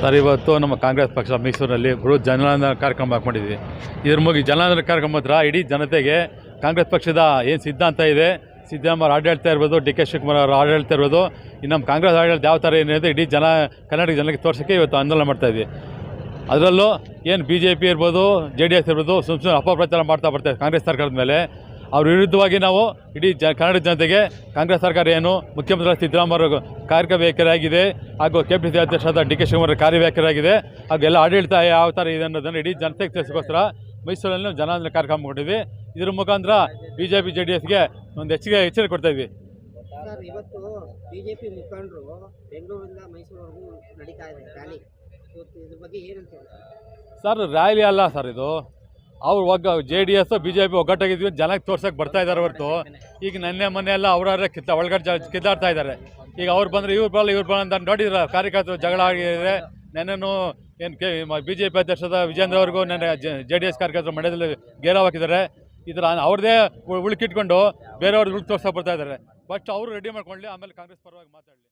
Sir, ಇವತ್ತು ನಮ್ಮ ಕಾಂಗ್ರೆಸ್ ಪಕ್ಷ ಮೈಸೂರಿನಲ್ಲಿ ಬೃಹತ್ ಜನಾಂದನ ಕಾರ್ಯಕ್ರಮ ಹಾಕೊಂಡಿದ್ವಿ ಇದ್ರ ಮುಗಿ ಜನಾಂದನ ಕಾರ್ಯಕ್ರಮ ಹತ್ರ ಇಡೀ ಜನತೆಗೆ ಕಾಂಗ್ರೆಸ್ ಪಕ್ಷದ ಏನು ಸಿದ್ಧಾಂತ ಇದೆ, ಸಿದ್ದರಾಮಯ್ಯ ಆಡಳಿತ ಇರ್ಬೋದು, ಡಿ ಕೆ ಶಿವಕುಮಾರ್ ಅವರ ಆಡಳಿತ ಇರ್ಬೋದು, ಇನ್ನು ನಮ್ಮ ಕಾಂಗ್ರೆಸ್ ಆಡಳಿತ ಯಾವ ಥರ ಏನಿದೆ ಇಡೀ ಜನ, ಕರ್ನಾಟಕ ಜನಕ್ಕೆ ತೋರ್ಸೋಕ್ಕೆ ಇವತ್ತು ಆಂದೋಲನ ಮಾಡ್ತಾ ಇದ್ವಿ ಅದರಲ್ಲೂ ಏನು ಬಿ ಜೆ ಪಿ ಇರ್ಬೋದು, ಜೆ ಡಿ ಎಸ್ ಇರ್ಬೋದು ಸುಮ್ಮ ಸುಮ್ಮನೆ ಅಪಪ್ರಚಾರ ಮಾಡ್ತಾ ಬರ್ತಾರೆ ಕಾಂಗ್ರೆಸ್ ಸರ್ಕಾರದ ಮೇಲೆ ಅವ್ರ ವಿರುದ್ಧವಾಗಿ ನಾವು ಇಡೀ ಜ ಕನ್ನಡ ಜನತೆಗೆ ಕಾಂಗ್ರೆಸ್ ಸರ್ಕಾರ ಏನು ಮುಖ್ಯಮಂತ್ರಿ ಸಿದ್ದರಾಮಯ್ಯ ಕಾರ್ಯವ್ಯಾಖ್ಯರಾಗಿದೆ ಹಾಗೂ ಕೆ ಪಿ ಸಿ ಅಧ್ಯಕ್ಷರಾದ ಡಿ ಕೆ ಶಿವಕುಮಾರ್ ಕಾರ್ಯವ್ಯಾಖ್ಯರಾಗಿದೆ ಹಾಗೂ ಎಲ್ಲ ಆಡಳಿತ ಯಾವ ಥರ ಇದೆ ಅನ್ನೋದನ್ನು ಇಡೀ ಜನತೆಗೆ ತಿಳಿಸೋಸ್ಕರ ಮೈಸೂರಲ್ಲಿ ನಾವು ಜನಾಂದೋಲನ ಕಾರ್ಯಕ್ರಮ ಕೊಟ್ಟಿದ್ವಿ ಇದ್ರ ಮುಖಾಂತರ B J P J D ಎಸ್ಗೆ ಒಂದು ಹೆಚ್ಚಿಗೆ ಎಚ್ಚರಿಕೆ ಕೊಡ್ತಾ ಇದ್ವಿ. ಸರ್ ಇವತ್ತು ಬಿ ಜೆ ಪಿ ಮುಖಂಡರು ಬೆಂಗಳೂರಿಂದ ಮೈಸೂರವರೆಗೂ ನಡೀತಾ ಇದೆ ರ್ಯಾಲಿ. ಇವತ್ತು ಇದ್ರ ಬಗ್ಗೆ ಏನಂತ ಸರ್ ರ್ಯಾಲಿ ಅಲ್ಲ ಸರ್ ಇದು. ಅವ್ರು ಒಗ್ಗ J D S B J P ಒಗ್ಗಟ್ಟಾಗಿದ್ವಿ ಜನಕ್ಕೆ ತೋರ್ಸಕ್ಕೆ ಬರ್ತಾ ಇದ್ದಾರೆ ಹೊರತು. ಈಗ ನೆನ್ನೆ ಮೊನ್ನೆ ಎಲ್ಲ ಅವರವರೇ ಕಿತ್ತ ಒಳಗಡೆ ಜ ಕಿತ್ತಾಡ್ತಾ ಇದ್ದಾರೆ. ಈಗ ಅವ್ರು ಬಂದರೆ ಇವ್ರು ಬರಲ್ಲ ಇವ್ರು ಬರಲ್ಲ ಅಂತ ನೋಡಿದ್ರೆ ಕಾರ್ಯಕರ್ತರು ಜಗಳ ಆಗಿದೆ ನೆನ್ನೆನೂ ಏನು ಕೆ ಬಿ ಜೆ ಪಿ ಅಧ್ಯಕ್ಷದ ವಿಜೇಂದ್ರ ಅವ್ರಿಗೂ ನೆನ್ನೆ ಜೆ ಡಿ ಎಸ್ ಕಾರ್ಯಕರ್ತರು ಮಂಡ್ಯದಲ್ಲಿ ಗೇರಾವ್ ಹಾಕಿದ್ದಾರೆ. ಇದ್ರ ಅವ್ರದ್ದೇ ಉಳುಕಿಟ್ಕೊಂಡು ಬೇರೆಯವ್ರದ್ದು ಉಳ್ಕು ತೋರ್ಸಕ್ಕೆ ಬರ್ತಾ ಇದ್ದಾರೆ. ಫಸ್ಟ್ ಅವರು ರೆಡಿ ಮಾಡ್ಕೊಳ್ಳಿ ಆಮೇಲೆ ಕಾಂಗ್ರೆಸ್ ಪರವಾಗಿ ಮಾತಾಡಲಿ.